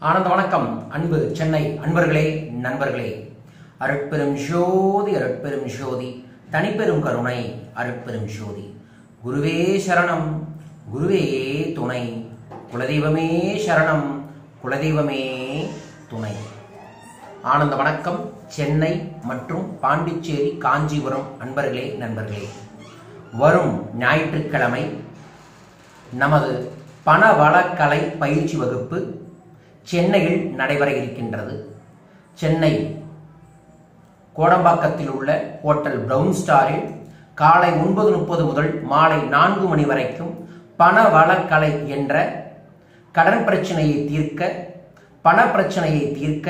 ஆனந்த வணக்கம் அன்பு சென்னை அன்பர்களே நண்பர்களே. அருட்பெரும் ஜோதி அருட்பெரும் ஜோதி தனிப்பெரும் கருணை அருட்பெரும் ஜோதி. குருவே சரணம் குருவே துணை. குலதெய்வமே சரணம் குலதெய்வமே துணை. ஆனந்த வணக்கம் சென்னை மற்றும் பாண்டிச்சேரி காஞ்சிபுரம் அன்பர்களே நண்பர்களே. வரும் ஞாயிற்றுக்கிழமை நமது பணவளக்கலை பயிற்சி வகுப்பு சென்னையில் நடைபெற இருக்கின்றது. சென்னை கோடம்பாக்கத்தில் உள்ள ஹோட்டல் பிரவுன் ஸ்டாரில் காலை ஒன்பது முப்பது முதல் மாலை நான்கு மணி வரைக்கும் பணவளக்கலை என்ற கடன் பிரச்சனையை தீர்க்க பண பிரச்சனையை தீர்க்க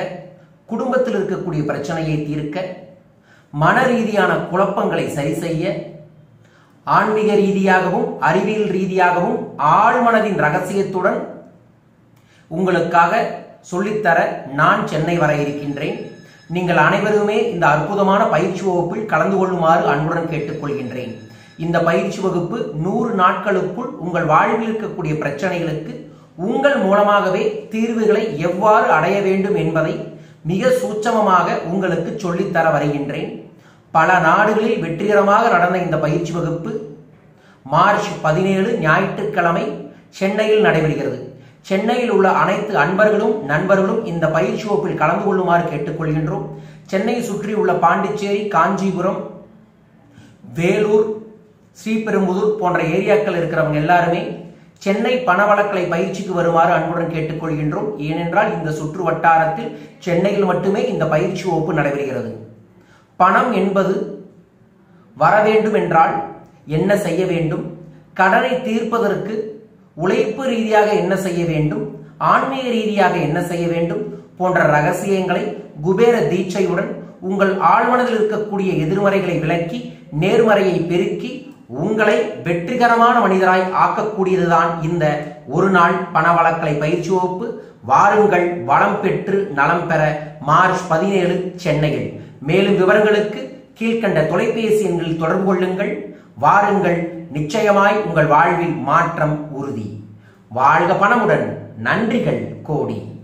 குடும்பத்தில் இருக்கக்கூடிய பிரச்சனையை தீர்க்க மன ரீதியான குழப்பங்களை சரி செய்ய ஆன்மீக ரீதியாகவும் அறிவியல் ரீதியாகவும் ஆழ்மனதின் ரகசியத்துடன் உங்களுக்காக சொல்லித்தர நான் சென்னை வர இருக்கின்றேன். நீங்கள் அனைவருமே இந்த அற்புதமான பயிற்சி வகுப்பில் கலந்து கொள்ளுமாறு அன்புடன் கேட்டுக்கொள்கின்றேன். இந்த பயிற்சி வகுப்பு நூறு நாட்களுக்குள் உங்கள் வாழ்வில் இருக்கக்கூடிய பிரச்சனைகளுக்கு உங்கள் மூலமாகவே தீர்வுகளை எவ்வாறு அடைய வேண்டும் என்பதை மிக சூட்சமமாக உங்களுக்கு சொல்லித்தர வருகின்றேன். பல நாடுகளில் வெற்றிகரமாக நடந்த இந்த பயிற்சி வகுப்பு மார்ச் பதினேழு ஞாயிற்றுக்கிழமை சென்னையில் நடைபெறுகிறது. சென்னையில் உள்ள அனைத்து அன்பர்களும் நண்பர்களும் இந்த பயிற்சி வகுப்பில் கலந்து கொள்ளுமாறு கேட்டுக்கொள்கின்றோம். சென்னையை சுற்றி உள்ள பாண்டிச்சேரி காஞ்சிபுரம் வேலூர் ஸ்ரீபெரும்புதூர் போன்ற ஏரியாக்கள் இருக்கிறவங்க எல்லாருமே சென்னை பணவளக்கலை பயிற்சிக்கு வருமாறு அன்புடன் கேட்டுக்கொள்கின்றோம். ஏனென்றால் இந்த சுற்று வட்டாரத்தில் சென்னையில் மட்டுமே இந்த பயிற்சி வகுப்பு நடைபெறுகிறது. பணம் என்பது வர வேண்டும் என்றால் என்ன செய்ய வேண்டும்? கடனை தீர்ப்பதற்கு உழைப்பு ரீதியாக என்ன செய்ய வேண்டும்? ஆன்மீக ரீதியாக என்ன செய்ய வேண்டும்? போன்ற ரகசியங்களை குபேர தீட்சையுடன் உங்கள் ஆழ்மனதில் இருக்கக்கூடிய எதிர்மறைகளை விளக்கி நேர்மறையை பெருக்கி உங்களை வெற்றிகரமான மனிதராய் ஆக்கக்கூடியதுதான் இந்த ஒரு நாள் பண வழக்கலை பயிற்சி வகுப்பு. வாருங்கள் வளம் பெற்று நலம் பெற மார்ச் பதினேழு சென்னையில். மேலும் விவரங்களுக்கு கீழ்கண்ட தொலைபேசி எண்களில் தொடர்பு கொள்ளுங்கள். வாருங்கள். நிச்சயமாய் உங்கள் வாழ்வில் மாற்றம் உறுதி. வாழ்க பணமுடன். நன்றிகள் கோடி.